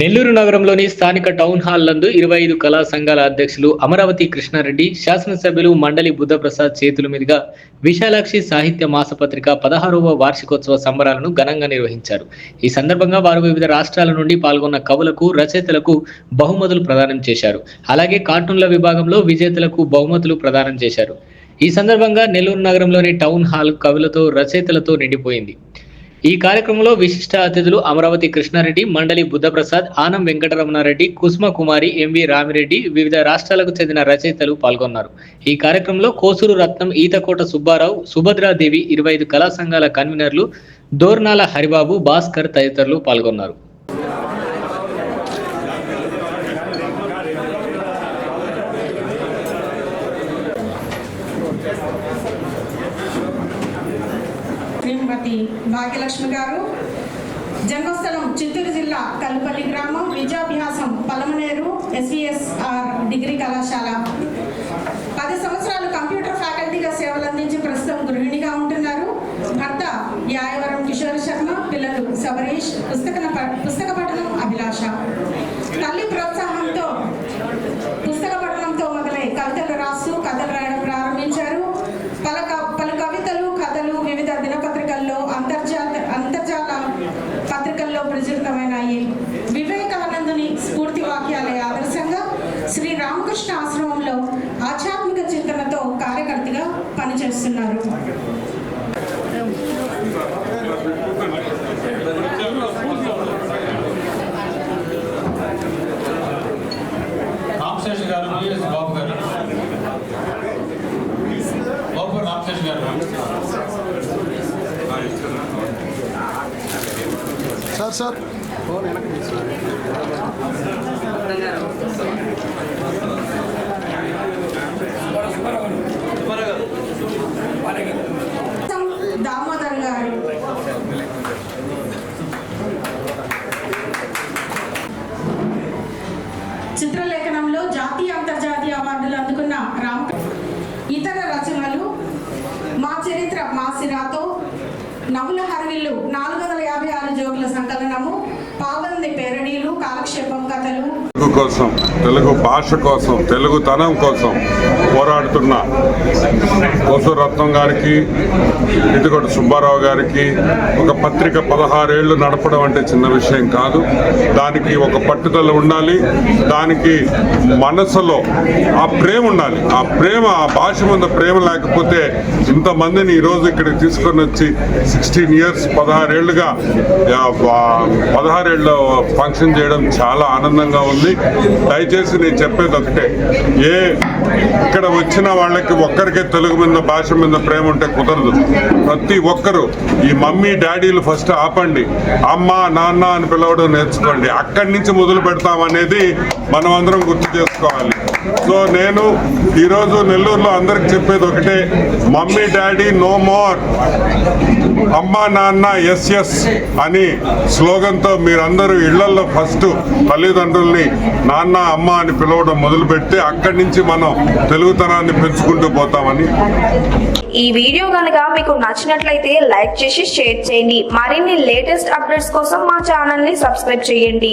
నెల్లూరు నగరంలోని స్థానిక town hall నందు ఇరవై ఐదు కళా సంఘాల అధ్యక్షులు అమరావతి కృష్ణారెడ్డి శాసనసభ్యులు మండలి బుద్ధప్రసాద్ చేతుల మీదుగా విశాలాక్షి సాహిత్య మాసపత్రిక పదహారవ వార్షికోత్సవ సంబరాలను ఘనంగా నిర్వహించారు. ఈ సందర్భంగా వారు వివిధ రాష్ట్రాల నుండి పాల్గొన్న కవులకు రచయితలకు బహుమతులు ప్రదానం చేశారు. అలాగే కార్టూన్ల విభాగంలో విజేతలకు బహుమతులు ప్రదానం చేశారు. ఈ సందర్భంగా నెల్లూరు నగరంలోని టౌన్ హాల్ కవులతో రచయితలతో నిండిపోయింది. ఈ కార్యక్రమంలో విశిష్ట అతిథులు అమరావతి కృష్ణారెడ్డి మండలి బుద్ధప్రసాద్ ఆనం వెంకటరమణారెడ్డి కుస్మ కుమారి ఎంవి రామిరెడ్డి వివిధ రాష్ట్రాలకు చెందిన రచయితలు పాల్గొన్నారు. ఈ కార్యక్రమంలో కోసూరు రత్నం ఈతకోట సుబ్బారావు సుభద్రాదేవి ఇరవై ఐదు కళా సంఘాల కన్వీనర్లు దోర్నాల హరిబాబు భాస్కర్ తదితరులు పాల్గొన్నారు. శ్రీమతి భాగ్యలక్ష్మి గారు. జన్మస్థలం చిత్తూరు జిల్లా కల్పల్లి గ్రామం విద్యాభ్యాసం పలమనేరు ఎస్విఎస్ఆర్ డిగ్రీ కళాశాల. పది సంవత్సరాలు కంప్యూటర్ ఫ్యాకల్టీగా సేవలు అందించి ప్రస్తుతం గృహిణిగా ఉంటున్నారు. భర్త యాయవరం కిషోర్ శర్మ పిల్లలు సబరీష్ పుస్తక పుస్తక పఠనం అభిలాష. తల్లి ప్రోత్సాహంతో రామకృష్ణ ఆశ్రమంలో ఆధ్యాత్మిక చింతనతో కార్యకర్తగా పనిచేస్తున్నారు. రామశేష్ గారు విఎస్ బాబు గారు. బాబు గారు రామశేష్ గారు. Sir sir. దామోదర్ గారు చిత్రలేఖనంలో జాతీయ అంతర్జాతీయ అవార్డులు అందుకున్న రామ్ ఇతర రచనలు మా చరిత్ర మా సిరాతో నవ్వుల హరవిల్లు నాలుగు వందల యాభై ఆరు జోకుల సంకలనము. తెలుగు కోసం తెలుగు భాష కోసం తెలుగుతనం కోసం పోరాడుతున్న కోసరత్నం గారికి ఇదిగోటి సుబ్బారావు గారికి ఒక పత్రిక పదహారేళ్ళు నడపడం అంటే చిన్న విషయం కాదు. దానికి ఒక పట్టుదల ఉండాలి. దానికి మనసులో ఆ ప్రేమ ఉండాలి. ఆ ప్రేమ ఆ భాష మీద ప్రేమ లేకపోతే ఇంతమందిని ఈరోజు ఇక్కడికి తీసుకొని వచ్చి సిక్స్టీన్ ఇయర్స్ పదహారేళ్ళుగా పదహారు వా- ఫంక్షన్ చేయడం చాలా ఆనందంగా ఉంది. దయచేసి నేను చెప్పేది ఒకటే. ఏ ఇక్కడ వచ్చిన వాళ్ళకి ఒక్కరికే తెలుగు మీద భాష మీద ప్రేమ ఉంటే కుదరదు. ప్రతి ఒక్కరు ఈ మమ్మీ డాడీలు ఫస్ట్ ఆపండి. అమ్మ నాన్న అని పిలవడం నేర్చుకోండి. అక్కడి నుంచి మొదలు పెడతామనేది మనం అందరం గుర్తు చేసుకోవాలి. సో నేను ఈరోజు నెల్లూరులో అందరికి చెప్పేది ఒకటే మమ్మీ డాడీ నో మోర్. అమ్మా నాన్న ఎస్ ఎస్ అని స్లోగన్తో మీరందరూ ఇళ్ళలో ఫస్ట్ తల్లిదండ్రుల్ని నాన్న అమ్మ అని పిలవడం మొదలుపెట్టి అక్కడి నుంచి మనం తెలుగుతనాన్ని పెంచుకుంటూ పోతామని. ఈ వీడియో కనుక మీకు నచ్చినట్లయితే లైక్ చేసి షేర్ చేయండి. మరిన్ని లేటెస్ట్ అప్డేట్స్ కోసం మా ఛానల్ని సబ్స్క్రైబ్ చేయండి.